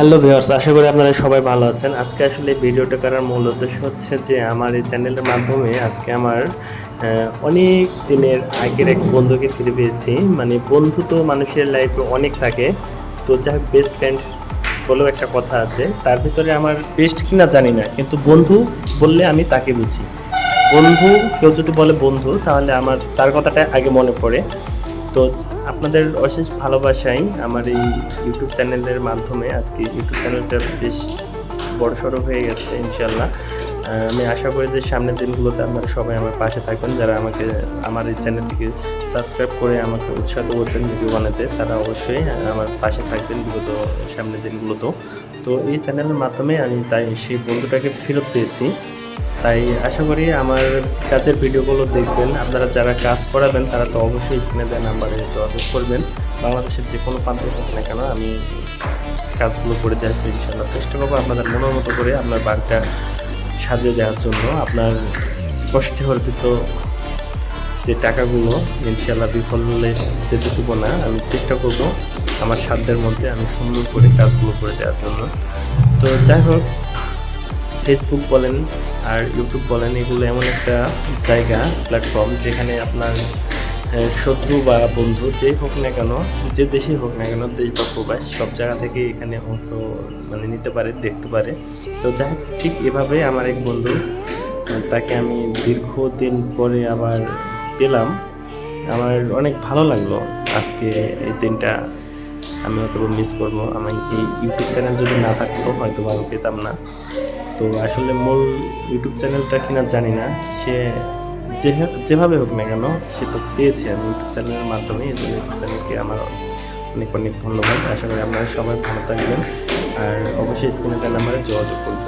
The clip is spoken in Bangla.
হ্যালো ভিউয়ার্স আশা করি আপনারা সবাই ভালো আছেন। আজকে আসলে ভিডিওটা করার মূল উদ্দেশ্য হচ্ছে যে আমার এই চ্যানেলের মাধ্যমে আজকে আমার অনেক দিনের আগের এক বন্ধুকে ফিরে পেয়েছি। মানে বন্ধু তো মানুষের লাইফে অনেক থাকে। তো যাই বেস্ট ফ্রেন্ড বলেও একটা কথা আছে। তার ভিতরে আমার বেস্ট কিনা জানি না, কিন্তু বন্ধু বললে আমি তাকে বুঝি। বন্ধু কেউ যদি বলে বন্ধু, তাহলে আমার, তার কথাটা আগে মনে পড়ে। তো আপনাদের অশেষ ভালোবাসাই আমার এই ইউটিউব চ্যানেলের মাধ্যমে। আজকে ইউটিউব চ্যানেলটা বেশ বড় সড়ো হয়ে গেছে ইনশাল্লাহ আমি আশা করি যে সামনের দিনগুলোতে আপনারা সবাই আমার পাশে থাকবেন। যারা আমাকে, আমার এই চ্যানেলটিকে সাবস্ক্রাইব করে আমাকে উৎসাহ করছেন ভিডিও বানাতে, তারা অবশ্যই আমার পাশে থাকবেন বিগত সামনের দিনগুলোতেও। তো এই চ্যানেলের মাধ্যমে আমি তাই সেই বন্ধুটাকে ফেরত পেয়েছি। তাই আশা করি আমার কাজের ভিডিওগুলো দেখবেন। আপনারা যারা কাজ করাবেন, তারা তো অবশ্যই স্ক্রিনে দেওয়া নাম্বারে যোগাযোগ করবেন। বাংলাদেশের যে কোনো প্রান্তে হোক না কেন, আমি কাজগুলো করে দেওয়ার ইনশাল্লাহ চেষ্টা করব আপনাদের মনের মতো করে আপনার বাড়িটা সাজিয়ে দেওয়ার জন্য। আপনার কষ্টে অর্জিত যে টাকাগুলো ইনশাল্লাহ বিফলে যেতে দেবো না। আমি চেষ্টা করব আমার সাধ্যের মধ্যে আমি সুন্দর করে কাজগুলো করে দেওয়ার জন্য। তো যাই হোক ফেসবুক বলেন আর ইউটিউব বলেন, এগুলো এমন একটা জায়গা প্ল্যাটফর্ম যেখানে আপনার শত্রু বা বন্ধু যেই হোক না কেন, যে দেশেই হোক না কেন, দেশ বা প্রবাস, সব জায়গা থেকে এখানে অংশ মানে নিতে পারে, দেখতে পারে। তো যাই ঠিক এভাবে আমার এক বন্ধু, তাকে আমি দীর্ঘদিন পরে আবার পেলাম। আমার অনেক ভালো লাগল আজকে এই দিনটা। আমি হয়তো মিস করব। আমি এই ইউটিউব চ্যানেল যদি না থাকতো, হয়তো ভালো পেতাম না। তো আসলে মূল ইউটিউব চ্যানেলটা কিনা জানি না। সে যেভাবে হোক না কেন, সে তো পেয়েছে। আমি ইউটিউব চ্যানেলের মাধ্যমে এই জন্য ইউটিউব চ্যানেলকে আমার অনেক অনেক ধন্যবাদ। আশা করি আপনারা সবাই ভালো থাকবেন। আর অবশ্যই স্ক্রিনে নাম্বারে যোগাযোগ করবেন।